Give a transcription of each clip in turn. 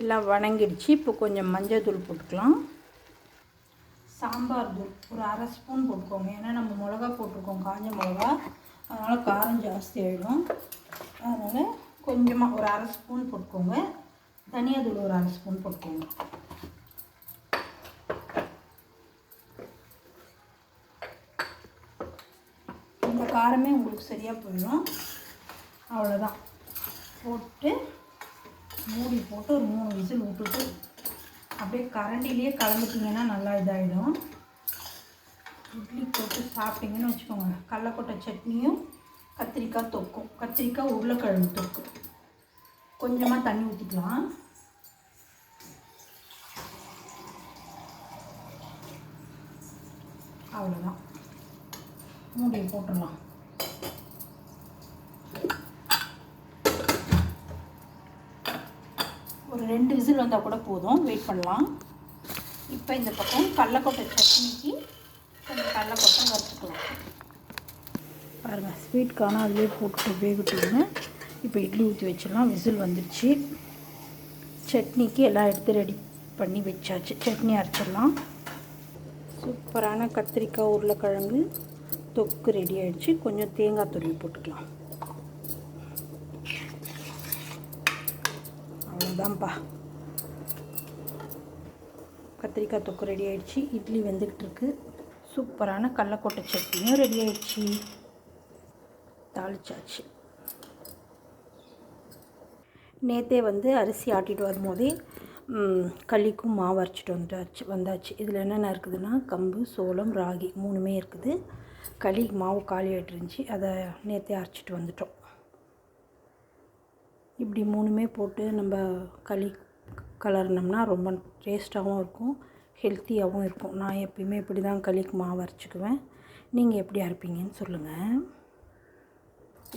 எல்லாம் வணங்கிடுச்சு. இப்போ கொஞ்சம் மஞ்சள் தூள் போட்டுக்கலாம். சாம்பார் தூள் ஒரு அரை ஸ்பூன் போட்டுக்கோங்க. ஏன்னா நம்ம மிளகா போட்டிருக்கோம் காஞ்ச மிளகா. அதனால் காரம் ஜாஸ்தி ஆகிடும் அதனால் கொஞ்சமாக ஒரு அரை ஸ்பூன் போட்டுக்கோங்க. தனியா தூள் ஒரு அரை ஸ்பூன் போட்டுக்கோங்க. இந்த காரமே உங்களுக்கு சரியாக போயிடும். அவ்வளோதான் போட்டு மூடி போட்டு ஒரு மூணு விசில் விட்டுட்டு அப்படியே கரண்டிலேயே கலந்துட்டிங்கன்னா நல்லா இதாகிடும் இட்லி போட்டு சாப்பிட்டீங்கன்னு வச்சுக்கோங்க. கடலக்கொட்டை சட்னியும் கத்திரிக்காய் தொக்கும். கத்திரிக்காய் உருளைக்கிழங்கு தொக்கும் கொஞ்சமாக தண்ணி ஊற்றிக்கலாம் அவ்வளோதான் மூடியை போட்டுடலாம். ஒரு ரெண்டு விசில் வந்தால் கூட போதும். வெயிட் பண்ணலாம். இப்போ இந்த பக்கம் கடலக்கொட்டை சட்னிக்கு கொஞ்சம் கடலக்கொட்டை வறுத்துக்கலாம். பாருங்கள் ஸ்வீட் காணும் அதிலே போட்டு வேகட்டுங்க இப்போ இட்லி ஊற்றி வச்சிடலாம். விசில் வந்துடுச்சு சட்னிக்கு எல்லாம் எடுத்து ரெடி பண்ணி வச்சாச்சு. சட்னி அரைச்சிடலாம். சூப்பரான கத்திரிக்காய் உருளைக்கிழங்கு தொக்கு ரெடி ஆகிடுச்சு கொஞ்சம் தேங்காய் துருவி போட்டுக்கலாம். அவ்வளோதான்ப்பா கத்திரிக்காய் தொக்கு ரெடி ஆகிடுச்சு இட்லி வெந்துக்கிட்டு இருக்கு. சூப்பரான கடலக்கொட்டை சட்னியும் ரெடி ஆகிடுச்சி தாளிச்சாச்சு. நேற்றே வந்து அரிசி ஆட்டிட்டு வரும்போதே களிக்கும் மாவு அரைச்சிட்டு வந்துட்டாச்சு வந்தாச்சு. இதில் என்னென்ன இருக்குதுன்னா கம்பு சோளம் ராகி மூணுமே இருக்குது. களி மாவு காலி ஆகிட்டு இருந்துச்சு. அதை நேற்றே அரைச்சிட்டு வந்துட்டோம். இப்படி மூணுமே போட்டு நம்ம களி கலர்னோம்னா ரொம்ப டேஸ்ட்டாகவும் இருக்கும் ஹெல்த்தியாகவும் இருக்கும். நான் எப்பயுமே இப்படி தான் களிக்கு மாவு அரைச்சிக்குவேன். நீங்கள் எப்படி அரைப்பீங்கன்னு சொல்லுங்கள்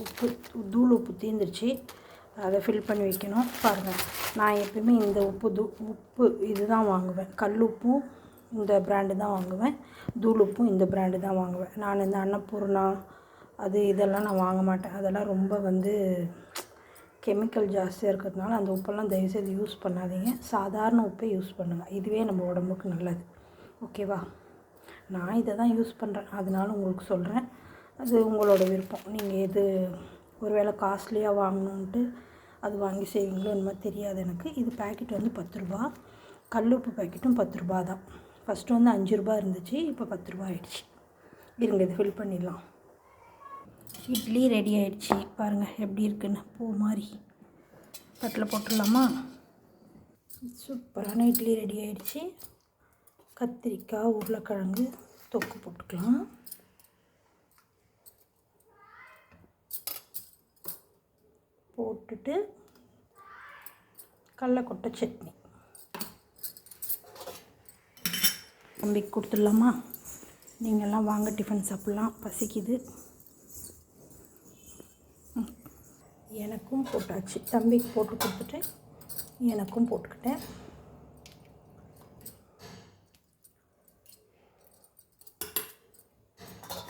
உப்பு தூள் உப்பு தீர்ந்துருச்சு அதை ஃபில் பண்ணி வைக்கணும். பாருங்கள் நான் எப்பயுமே இந்த உப்பு தூ உப்பு இது தான் வாங்குவேன். கல் உப்பும் இந்த பிராண்டு தான் வாங்குவேன். தூள் உப்பும் இந்த பிராண்டு தான் வாங்குவேன். நான் இந்த அன்னபூர்ணா அது இதெல்லாம் நான் வாங்க மாட்டேன். அதெல்லாம் ரொம்ப வந்து கெமிக்கல் ஜாஸ்தியாக இருக்கிறதுனால அந்த உப்பெல்லாம் தயவுசெய்து யூஸ் பண்ணாதீங்க. சாதாரண உப்பை யூஸ் பண்ணுங்கள் இதுவே நம்ம உடம்புக்கு நல்லது. ஓகேவா? நான் இதை தான் யூஸ் பண்ணுறேன் அதனால உங்களுக்கு சொல்கிறேன் அது உங்களோட விருப்பம். நீங்கள் எது ஒருவேளை காஸ்ட்லியாக வாங்கணுன்ட்டு அது வாங்கி செய்வீங்களோ என்னமோ தெரியாது எனக்கு. இது பேக்கெட் வந்து பத்து ரூபா. கல்லுப்பு பேக்கெட்டும் பத்து ரூபா தான். ஃபஸ்ட்டு வந்து அஞ்சு ரூபா இருந்துச்சு. இப்போ பத்து ரூபா ஆயிடுச்சு. இருங்க இது ஃபில் பண்ணிடலாம். இட்லி ரெடி ஆயிடுச்சு. பாருங்கள் எப்படி இருக்குன்னு. பூ மாதிரி. தட்டில் போட்டுடலாமா? சூப்பரான இட்லி ரெடி ஆயிடுச்சு. கத்திரிக்காய் உருளைக்கிழங்கு தொக்கு போட்டுக்கலாம். போட்டுட்டு கடலக்கொட்டை சட்னி. தம்பிக்கு கொடுத்துடலாமா? நீங்கள்லாம் வாங்க டிஃபன் சாப்பிட்லாம். பசிக்குது. எனக்கும் போட்டாச்சு. தம்பிக்கு போட்டு கொடுத்துட்டு எனக்கும் போட்டுக்கிட்டேன்.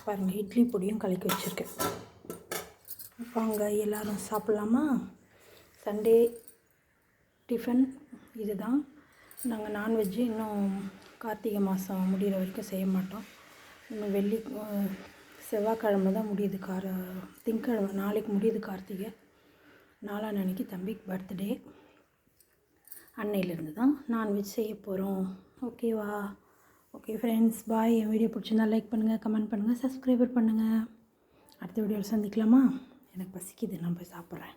பாருங்கள் இட்லி பொடியும் கலக்கி வச்சுருக்கேன். வாங்க எல்லோரும் சாப்பிட்லாமா? சண்டே டிஃபன் இதுதான். நாங்கள் நான்வெஜ்ஜு இன்னும் கார்த்திகை மாதம் முடிகிற வரைக்கும் செய்ய மாட்டோம். இன்னும் வெள்ளி செவ்வாய்க்கிழமை தான் முடியுது கார திங்கக்கிழமை நாளைக்கு முடியுது கார்த்திகை. நாளான்னைக்கு தம்பிக்கு பர்த்டே. அன்னையிலேருந்து தான் நான்வெஜ் செய்ய போகிறோம் ஓகேவா ஓகே ஃப்ரெண்ட்ஸ் பாய் என் வீடியோ பிடிச்சிருந்தா லைக் பண்ணுங்கள் கமெண்ட் பண்ணுங்கள் சப்ஸ்கிரைபர் பண்ணுங்கள் அடுத்த வீடியோவில் சந்திக்கலாமா? எனக்கு பசிக்குது நான் போய் சாப்பிட்றேன்.